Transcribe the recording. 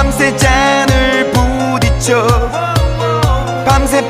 밤새 잔을 부딪혀 밤새